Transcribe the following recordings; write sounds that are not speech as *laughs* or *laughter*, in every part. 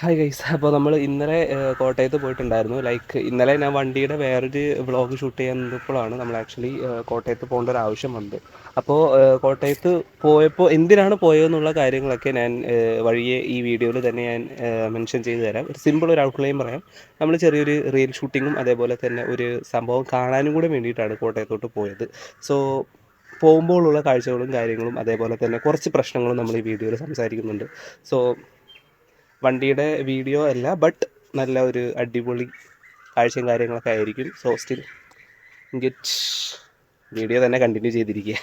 Hi guys അപ്പോൾ നമ്മൾ ഇന്നലെ കോട്ടയത്ത് പോയിട്ടുണ്ടായിരുന്നു. ലൈക്ക് ഇന്നലെ ഞാൻ വണ്ടിയുടെ വേറൊരു വ്ളോഗ് ഷൂട്ട് ചെയ്യുന്നപ്പോഴാണ് നമ്മൾ ആക്ച്വലി കോട്ടയത്ത് പോകേണ്ട ഒരു ആവശ്യം വന്നത്. അപ്പോൾ കോട്ടയത്ത് പോയപ്പോൾ എന്തിനാണ് പോയതെന്നുള്ള കാര്യങ്ങളൊക്കെ ഞാൻ വഴിയെ ഈ വീഡിയോയിൽ തന്നെ ഞാൻ മെൻഷൻ ചെയ്തു തരാം. ഒരു സിമ്പിൾ ഒരു ഔട്ട്ലൈൻ പറയാം. നമ്മൾ ചെറിയൊരു റീൽ ഷൂട്ടിങ്ങും അതേപോലെ തന്നെ ഒരു സംഭവം കാണാനും കൂടെ വേണ്ടിയിട്ടാണ് കോട്ടയത്തോട്ട് പോയത്. സോ പോകുമ്പോഴുള്ള കാഴ്ചകളും കാര്യങ്ങളും അതേപോലെ തന്നെ കുറച്ച് പ്രശ്നങ്ങളും നമ്മൾ ഈ വീഡിയോയിൽ സംസാരിക്കുന്നുണ്ട്. സോ വണ്ടിയുടെ വീഡിയോ അല്ല ബട്ട് നല്ല ഒരു അടിപൊളി കാഴ്ചയും കാര്യങ്ങളൊക്കെ ആയിരിക്കും. സോ സ്റ്റിൽ ഗെറ്റ് വീഡിയോ തന്നെ കണ്ടിന്യൂ ചെയ്തിരിക്കുക.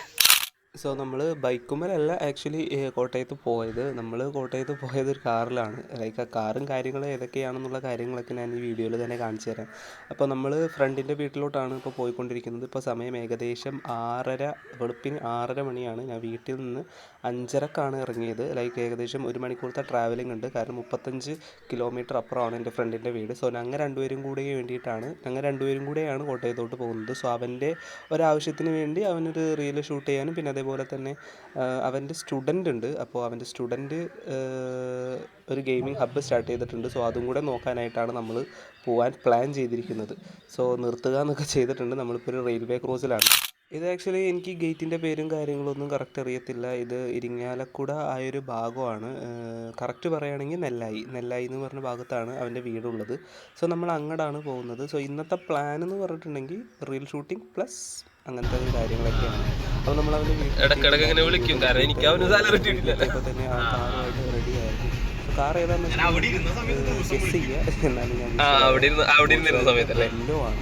സോ നമ്മൾ ബൈക്കുമ്മലല്ല ആക്ച്വലി കോട്ടയത്ത് പോയത്. നമ്മൾ കോട്ടയത്ത് പോയത് ഒരു കാറിലാണ്. ലൈക്ക് ആ കാറും കാര്യങ്ങളും ഏതൊക്കെയാണെന്നുള്ള കാര്യങ്ങളൊക്കെ ഞാൻ ഈ വീഡിയോയിൽ തന്നെ കാണിച്ചു തരാം. അപ്പോൾ നമ്മൾ ഫ്രണ്ടിന്റെ വീട്ടിലോട്ടാണ് ഇപ്പോൾ പോയിക്കൊണ്ടിരിക്കുന്നത്. ഇപ്പോൾ സമയം ഏകദേശം ആറര വെളുപ്പിന് ആറര മണിയാണ്. ഞാൻ വീട്ടിൽ നിന്ന് അഞ്ചരക്കാണ് ഇറങ്ങിയത്. ലൈക്ക് ഏകദേശം ഒരു മണിക്കൂറത്തെ ട്രാവലിംഗ് ഉണ്ട്. കാരണം മുപ്പത്തഞ്ച് കിലോമീറ്റർ അപ്പുറമാണ് എന്റെ ഫ്രണ്ടിന്റെ വീട്. സോ ഞങ്ങൾ രണ്ടുപേരും കൂടെ വേണ്ടിയിട്ടാണ് ഞങ്ങൾ രണ്ടുപേരും കൂടെയാണ് കോട്ടയത്തോട്ട് പോകുന്നത്. സോ അവന്റെ ഒരാവശ്യത്തിന് വേണ്ടി അവനൊരു റീൽ ഷൂട്ട് ചെയ്യാനും പിന്നെ അതേപോലെ തന്നെ അവന്റെ സ്റ്റുഡന്റ് ഉണ്ട്. അപ്പോൾ അവന്റെ സ്റ്റുഡന്റ് ഒരു ഗെയിമിംഗ് ഹബ്ബ് സ്റ്റാർട്ട് ചെയ്തിട്ടുണ്ട്. സോ അതും കൂടെ നോക്കാനായിട്ടാണ് നമ്മൾ പോകാൻ പ്ലാൻ ചെയ്തിരിക്കുന്നത്. സോ നിർത്തുക എന്നൊക്കെ ചെയ്തിട്ടുണ്ട്. നമ്മളിപ്പോൾ ഒരു റെയിൽവേ ക്രോസിലാണ്. ഇത് ആക്ച്വലി എനിക്ക് ഗേറ്റിന്റെ പേരും കാര്യങ്ങളൊന്നും കറക്റ്റ് അറിയത്തില്ല. ഇത് ഇരിങ്ങാലക്കുട ആയൊരു ഭാഗമാണ്. കറക്റ്റ് പറയുകയാണെങ്കിൽ നെല്ലായി. നെല്ലായി എന്ന് പറഞ്ഞ ഭാഗത്താണ് അവന്റെ വീടുള്ളത്. സോ നമ്മൾ അങ്ങടാണ് പോകുന്നത്. സോ ഇന്നത്തെ പ്ലാൻ എന്ന് പറഞ്ഞിട്ടുണ്ടെങ്കിൽ റീൽ ഷൂട്ടിംഗ് പ്ലസ് അങ്ങനത്തെ കാര്യങ്ങളൊക്കെയാണ്. അപ്പോൾ നമ്മൾ അവന്റെ ഇടയ്ക്കിടയ്ക്ക് ഇങ്ങനെ വിളിക്കും. കാരണം എനിക്ക് അവന് സാലറി കിട്ടിയിട്ടില്ല ഇപ്പോൾ തന്നെ ആ കാറുമായിട്ട് റെഡി ആയിരുന്നു. കാർ ഏതാണെന്ന് ഗസ് ചെയ്യുക എന്നാലും ഞാൻ ആ അവിടെ ഇരുന്ന് അവിടെ ഇരുന്നിരുന്ന സമയത്തല്ലേ? ആണ്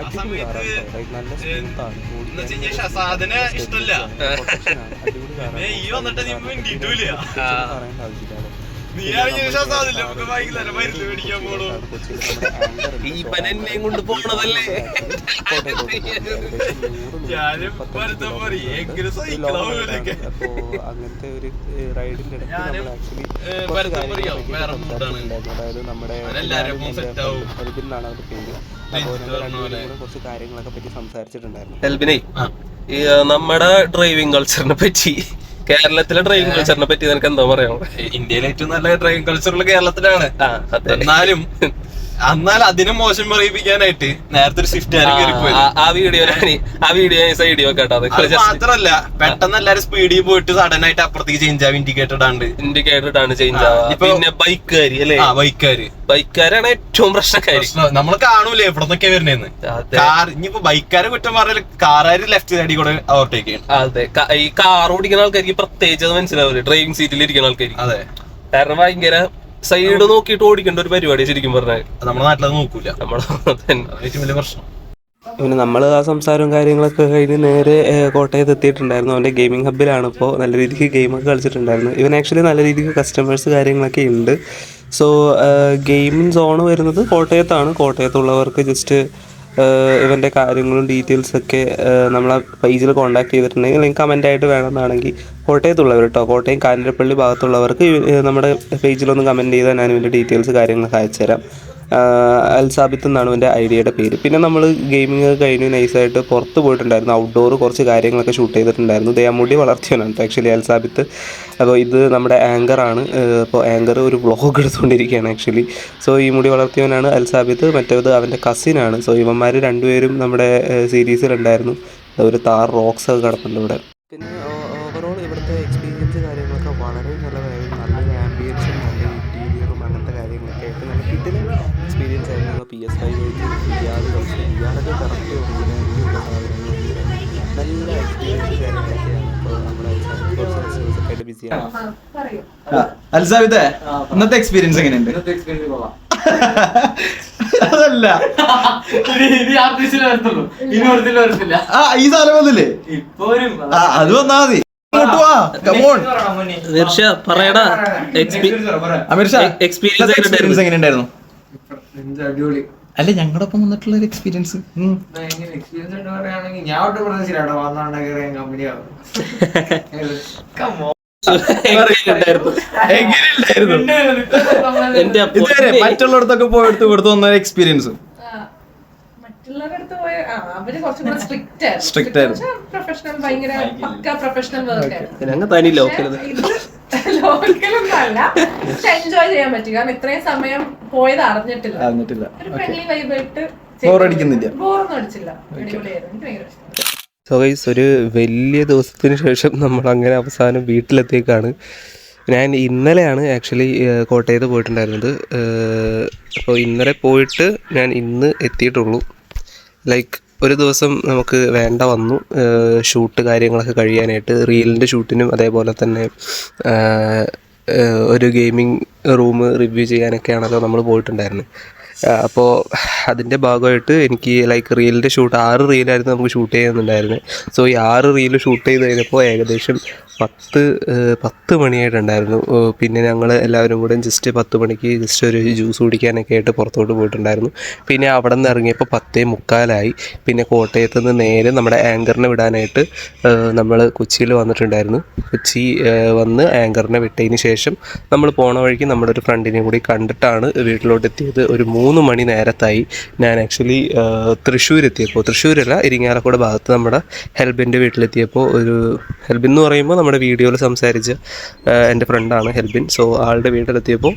അടിപൊളി കാറാണ് നല്ല സ്മൂത്താണ്. അടിപൊളി കാറാണ്. എന്നെയും കൊണ്ട് പോണതല്ലേ? ഞാനും അങ്ങനത്തെ ഒരു റൈഡിന്റെ. അതായത് നമ്മുടെ എന്നാണ് അവരുടെ പേര്. അപ്പോൾ കുറച്ച് കാര്യങ്ങളൊക്കെ പറ്റി സംസാരിച്ചിട്ടുണ്ടായിരുന്നു. നമ്മുടെ ഡ്രൈവിംഗ് കൾച്ചറിനെ പറ്റി കേരളത്തിലെ ഡ്രൈവിംഗ് കൾച്ചറിനെ പറ്റി നിനക്ക് എന്താ പറയാ ഇന്ത്യയിലെ ഏറ്റവും നല്ല ഡ്രൈവിംഗ് കൾച്ചറുള്ള കേരളത്തിലാണ്. എന്നാലും എന്നാൽ അതിനെ മോശം പറയിപ്പിക്കാനായിട്ട് നേരത്തെ ഒരു സ്വിഫ്റ്റ് ആരും ആ- വീഡിയോ ആ വീഡിയോ വീഡിയോ കേട്ടോ മാത്രല്ല പെട്ടെന്ന് എല്ലാരും സ്പീഡിൽ പോയിട്ട് സഡൻ ആയിട്ട് അപ്പുറത്തേക്ക് ചേഞ്ച് ആവും ഇൻഡിക്കേറ്റഡ് ആണ് ഇൻഡിക്കേറ്റഡ് ആണ് ചേഞ്ച് ആവുക. പിന്നെ ബൈക്കുകാരി അല്ലേ? ആ ബൈക്കാര് ബൈക്കുകാരാണ് ഏറ്റവും പ്രശ്നക്കാരി. നമ്മൾ കാണൂലേ എവിടെ നിന്നൊക്കെ വരുന്നേന്ന് കാർ ഇനിയിപ്പോ ബൈക്കാരെ കുറ്റം പറഞ്ഞാൽ കാറുകാര് ലെഫ്റ്റ് സൈഡിൽ കൂടെ ഓവർടേക്ക് ചെയ്യണം. അതെ. ഈ കാർ ഓടിക്കുന്ന ആൾക്കാർക്ക് പ്രത്യേകിച്ച് അത് മനസ്സിലാവില്ല ഡ്രൈവിംഗ് സീറ്റിൽ ഇരിക്കുന്ന ആൾക്കാർക്ക് അതെ. കാരണം ഭയങ്കര സൈഡ് നോക്കിയിട്ട് ഓടിക്കേണ്ട ഒരു പരിപാടി ശരിക്കും പറഞ്ഞാൽ. നമ്മുടെ നാട്ടിലത് നോക്കൂല. അതാണ് ഏറ്റവും വലിയ പ്രശ്നം. പിന്നെ നമ്മൾ ആ സംസാരവും കാര്യങ്ങളൊക്കെ കഴിഞ്ഞ് നേരെ കോട്ടയത്ത് എത്തിയിട്ടുണ്ടായിരുന്നു. അവന്റെ ഗെയിമിംഗ് ഹബ്ബിലാണ് ഇപ്പോൾ നല്ല രീതിക്ക് ഗെയിമൊക്കെ കളിച്ചിട്ടുണ്ടായിരുന്നു. ഇവൻ ആക്ച്വലി നല്ല രീതിക്ക് കസ്റ്റമേഴ്സ് കാര്യങ്ങളൊക്കെ ഉണ്ട്. സോ ഗെയിമിംഗ് സോൺ വരുന്നത് കോട്ടയത്താണ്. കോട്ടയത്തുള്ളവർക്ക് ജസ്റ്റ് ഇവന്റെ കാര്യങ്ങളും ഡീറ്റെയിൽസൊക്കെ നമ്മളെ പേജിൽ കോൺടാക്ട് ചെയ്തിട്ടുണ്ടെങ്കിൽ അല്ലെങ്കിൽ കമന്റായിട്ട് വേണമെന്നാണെങ്കിൽ കോട്ടയത്തുള്ളവർ കേട്ടോ കോട്ടയം കാഞ്ഞിരപ്പള്ളി ഭാഗത്തുള്ളവർക്ക് നമ്മുടെ പേജിലൊന്ന് കമന്റ് ചെയ്താൽ ഞാൻ ഇതിന്റെ ഡീറ്റെയിൽസ് കാര്യങ്ങളൊക്കെ അയച്ചുതരാം. അൽസാബിത്ത് എന്നാണ് എന്റെ ഐഡിയയുടെ പേര്. പിന്നെ നമ്മൾ ഗെയിമിംഗ് കഴിഞ്ഞ് നൈസായിട്ട് പുറത്ത് പോയിട്ടുണ്ടായിരുന്നു. ഔട്ട്ഡോർ കുറച്ച് കാര്യങ്ങളൊക്കെ ഷൂട്ട് ചെയ്തിട്ടുണ്ടായിരുന്നു. ദയാമുടി വളർത്തിയവനാണ് ആക്ച്വലി അൽസാബിത്ത് അപ്പോൾ ഇത് നമ്മുടെ ആങ്കറാണ് അപ്പോൾ ആങ്കർ ഒരു വ്ളോഗ് *laughs* എടുത്തുകൊണ്ടിരിക്കുകയാണ് ആക്ച്വലി സോ ഈ മുടി വളർത്തിയവനാണ് അൽസാബിത്ത് മറ്റേത് അവന്റെ കസിനാണ് സോ ഇവന്മാർ രണ്ടുപേരും നമ്മുടെ സീരീസിലുണ്ടായിരുന്നു ഒരു താർ റോക്സ് ഒക്കെ കിടപ്പുണ്ട് ഇവിടെ. പിന്നെ പി എസ് ഐ ഇയാൾ കളിച്ചു ഇയാളൊക്കെ കറക്റ്റ് ഒറിജിനാലിറ്റി ഉള്ള സാധനങ്ങൾ നല്ല എക്സ്പീരിയൻസ് കാര്യങ്ങളൊക്കെയാണ്. ഇപ്പോൾ നമ്മുടെ കുറച്ച് ഫെസ്റ്റിവൽസ് ഒക്കെ ആയിട്ട് ബിസിയാണ് അൽസാബിത്തെ ഇന്നത്തെ എക്സ്പീരിയൻസ് എങ്ങനെയുണ്ട്? *laughs* അതല്ല. ആ ഈ സാധനം വന്നില്ലേ? ആ അത് വന്നാ മതി. ഇന്നത്തെ എങ്ങനെയുണ്ടായിരുന്നു? അടിപൊളി. അല്ല ഞങ്ങളുടെ ഒപ്പം വന്നിട്ടുള്ള ഒരു എക്സ്പീരിയൻസ് എക്സ്പീരിയൻസ് പറയുകയാണെങ്കിൽ ഞാൻ ഒട്ടും പ്രതീക്ഷിച്ചില്ല വന്നാണ്ട് കയറിയ കമ്പനിയാവും എങ്ങനെയുണ്ടായിരുന്നു? എങ്ങനെയുണ്ടായിരുന്നു? എന്റെ ഇതുവരെ മറ്റുള്ളിടത്തൊക്കെ പോയെടുത്ത് കൊടുത്തു വന്ന എക്സ്പീരിയൻസ് പോയ സ്ട്രിക്റ്റ് ആയിരുന്നു. ഞങ്ങൾ തനി ഓക്കെ *laughs* ഇത് ലോക്കലൊന്നും അല്ല പക്ഷെ എൻജോയ് ചെയ്യാൻ പറ്റി. കാരണം ഇത്രയും സമയം പോയത് അറിഞ്ഞിട്ടില്ല. അറിഞ്ഞിട്ടില്ല. ഒരു ഫ്രണ്ട്ലി ബോറടിക്കുന്നില്ല. ബോറൊന്നും അടിച്ചില്ല. അടിപൊളിയായിരുന്നു. എനിക്ക് ഭയങ്കര ഇഷ്ടം. സോ ഗൈസ് ഒരു വലിയ ദിവസത്തിന് ശേഷം നമ്മൾ അങ്ങനെ അവസാനം വീട്ടിലെത്തിയേക്കാണ്. ഞാൻ ഇന്നലെയാണ് ആക്ച്വലി കോട്ടയത്ത് പോയിട്ടുണ്ടായിരുന്നത്. അപ്പോൾ ഇന്നലെ പോയിട്ട് ഞാൻ ഇന്ന് എത്തിയിട്ടുള്ളൂ. ലൈക്ക് ഒരു ദിവസം നമുക്ക് വേണ്ട വന്നു. ഷൂട്ട് കാര്യങ്ങളൊക്കെ കഴിയാനായിട്ട് റീലിന്റെ ഷൂട്ടിനും അതേപോലെ തന്നെ ഒരു ഗെയിമിംഗ് റൂം റിവ്യൂ ചെയ്യാനൊക്കെയാണല്ലോ നമ്മൾ പോയിട്ടുണ്ടായിരുന്നത് അപ്പോൾ അതിന്റെ ഭാഗമായിട്ട് എനിക്ക് ലൈക്ക് റീലിന്റെ ഷൂട്ട് ആറ് റീലായിരുന്നു നമുക്ക് ഷൂട്ട് ചെയ്യുന്നുണ്ടായിരുന്നത് സോ ഈ ആറ് റീൽ ഷൂട്ട് ചെയ്ത് കഴിഞ്ഞപ്പോൾ ഏകദേശം പത്ത് പത്ത് മണിയായിട്ടുണ്ടായിരുന്നു. പിന്നെ ഞങ്ങൾ എല്ലാവരും കൂടെ ജസ്റ്റ് പത്ത് മണിക്ക് ജസ്റ്റ് ഒരു ജ്യൂസ് കുടിക്കാനൊക്കെ ആയിട്ട് പുറത്തോട്ട് പോയിട്ടുണ്ടായിരുന്നു. പിന്നെ അവിടെ നിന്ന് ഇറങ്ങിയപ്പോൾ പത്തേ മുക്കാലായി. പിന്നെ കോട്ടയത്ത് നിന്ന് നേരെ നമ്മുടെ ആങ്കറിനെ വിടാനായിട്ട് നമ്മൾ കൊച്ചിയിൽ വന്നിട്ടുണ്ടായിരുന്നു. കൊച്ചി വന്ന് ആങ്കറിനെ വിട്ടതിന് ശേഷം നമ്മൾ പോണ വഴിക്ക് നമ്മുടെ ഒരു ഫ്രണ്ടിനെ കൂടി കണ്ടിട്ടാണ് വീട്ടിലോട്ട് എത്തിയത് ഒരു മൂന്ന് മണി നേരത്തായി ഞാൻ ആക്ച്വലി തൃശ്ശൂർ എത്തിയപ്പോൾ തൃശ്ശൂരല്ല ഇരിങ്ങാലക്കുട ഭാഗത്ത് നമ്മുടെ ഹെൽബിന്റെ വീട്ടിലെത്തിയപ്പോൾ ഒരു ഹെൽബിൻ എന്ന് പറയുമ്പോൾ നമ്മുടെ വീഡിയോയിൽ സംസാരിച്ച എന്റെ ഫ്രണ്ടാണ് ഹെൽബിൻ. സോ ആളുടെ വീട്ടിലെത്തിയപ്പോൾ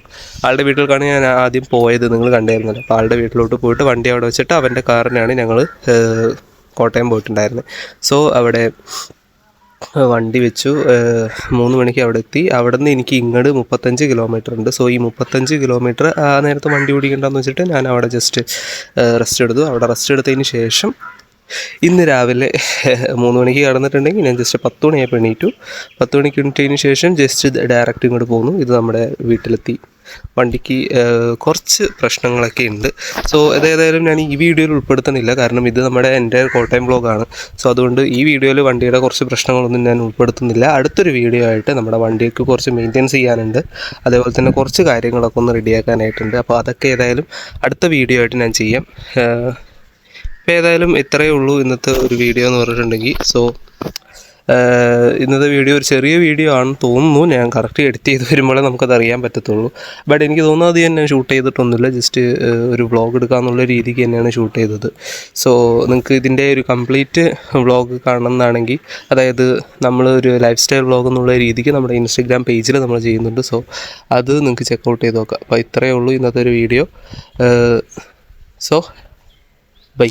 ആളുടെ വീട്ടിലേക്കാണ് ഞാൻ ആദ്യം പോയത് നിങ്ങൾ കണ്ടായിരുന്നല്ലോ. അപ്പോൾ ആളുടെ വീട്ടിലോട്ട് പോയിട്ട് വണ്ടി അവിടെ വെച്ചിട്ട് അവന്റെ കാറിനാണ് ഞങ്ങൾ കോട്ടയം പോയിട്ടുണ്ടായിരുന്നത് സോ അവിടെ വണ്ടി വെച്ചു. മൂന്ന് മണിക്ക് അവിടെ എത്തി. അവിടെ നിന്ന് എനിക്ക് ഇങ്ങോട്ട് മുപ്പത്തഞ്ച് കിലോമീറ്റർ ഉണ്ട്. സോ ഈ മുപ്പത്തഞ്ച് കിലോമീറ്റർ ആ നേരത്ത് വണ്ടി ഓടിക്കണ്ടെന്ന് വെച്ചിട്ട് ഞാൻ അവിടെ ജസ്റ്റ് റെസ്റ്റ് എടുത്തു. അവിടെ റെസ്റ്റ് എടുത്തതിന് ശേഷം ഇന്ന് രാവിലെ മൂന്ന് മണിക്ക് കടന്നിട്ടുണ്ടെങ്കിൽ ഞാൻ ജസ്റ്റ് പത്ത് മണിയായപ്പോൾ എണീറ്റു. പത്ത് മണിക്ക് എണീറ്റതിന് ശേഷം ജസ്റ്റ് ഡയറക്റ്റ് ഇങ്ങോട്ട് പോന്നു. ഇത് നമ്മുടെ വീട്ടിലെത്തി. വണ്ടിക്ക് കുറച്ച് പ്രശ്നങ്ങളൊക്കെ ഉണ്ട്. സോ ഏതായാലും ഞാൻ ഈ വീഡിയോയിൽ ഉൾപ്പെടുത്തുന്നില്ല. കാരണം ഇത് നമ്മുടെ എന്റെ കോട്ടയം ബ്ലോഗാണ് സോ അതുകൊണ്ട് ഈ വീഡിയോയിൽ വണ്ടിയുടെ കുറച്ച് പ്രശ്നങ്ങളൊന്നും ഞാൻ ഉൾപ്പെടുത്തുന്നില്ല. അടുത്തൊരു വീഡിയോ ആയിട്ട് നമ്മുടെ വണ്ടിക്ക് കുറച്ച് മെയിന്റെയിൻസ് ചെയ്യാനുണ്ട്. അതേപോലെ തന്നെ കുറച്ച് കാര്യങ്ങളൊക്കെ ഒന്ന് റെഡിയാക്കാനായിട്ടുണ്ട്. അപ്പോൾ അതൊക്കെ ഏതായാലും അടുത്ത വീഡിയോ ആയിട്ട് ഞാൻ ചെയ്യാം. അപ്പോൾ ഏതായാലും ഇത്രയേ ഉള്ളൂ ഇന്നത്തെ ഒരു വീഡിയോ എന്ന് പറഞ്ഞിട്ടുണ്ടെങ്കിൽ. സോ ഇന്നത്തെ വീഡിയോ ഒരു ചെറിയ വീഡിയോ ആണെന്ന് തോന്നുന്നു. ഞാൻ കറക്റ്റ് എഡിറ്റ് ചെയ്ത് വരുമ്പോഴേ നമുക്കത് അറിയാൻ പറ്റത്തുള്ളൂ. ബട്ട് എനിക്ക് തോന്നുന്നത് അത് ഞാൻ ഷൂട്ട് ചെയ്തിട്ടൊന്നുമില്ല. ജസ്റ്റ് ഒരു വ്ളോഗ് എടുക്കാമെന്നുള്ള രീതിക്ക് തന്നെയാണ് ഷൂട്ട് ചെയ്തത്. സോ നിങ്ങൾക്ക് ഇതിന്റെ ഒരു കംപ്ലീറ്റ് വ്ളോഗ് കാണണമെന്നാണെങ്കിൽ അതായത് നമ്മൾ ഒരു ലൈഫ് സ്റ്റൈൽ വ്ളോഗ് എന്നുള്ള രീതിക്ക് നമ്മുടെ ഇൻസ്റ്റഗ്രാം പേജിൽ നമ്മൾ ചെയ്യുന്നുണ്ട്. സോ അത് നിങ്ങൾക്ക് ചെക്കൗട്ട് ചെയ്ത് നോക്കാം. അപ്പോൾ ഇത്രയേ ഉള്ളൂ ഇന്നത്തെ ഒരു വീഡിയോ സോ ബൈ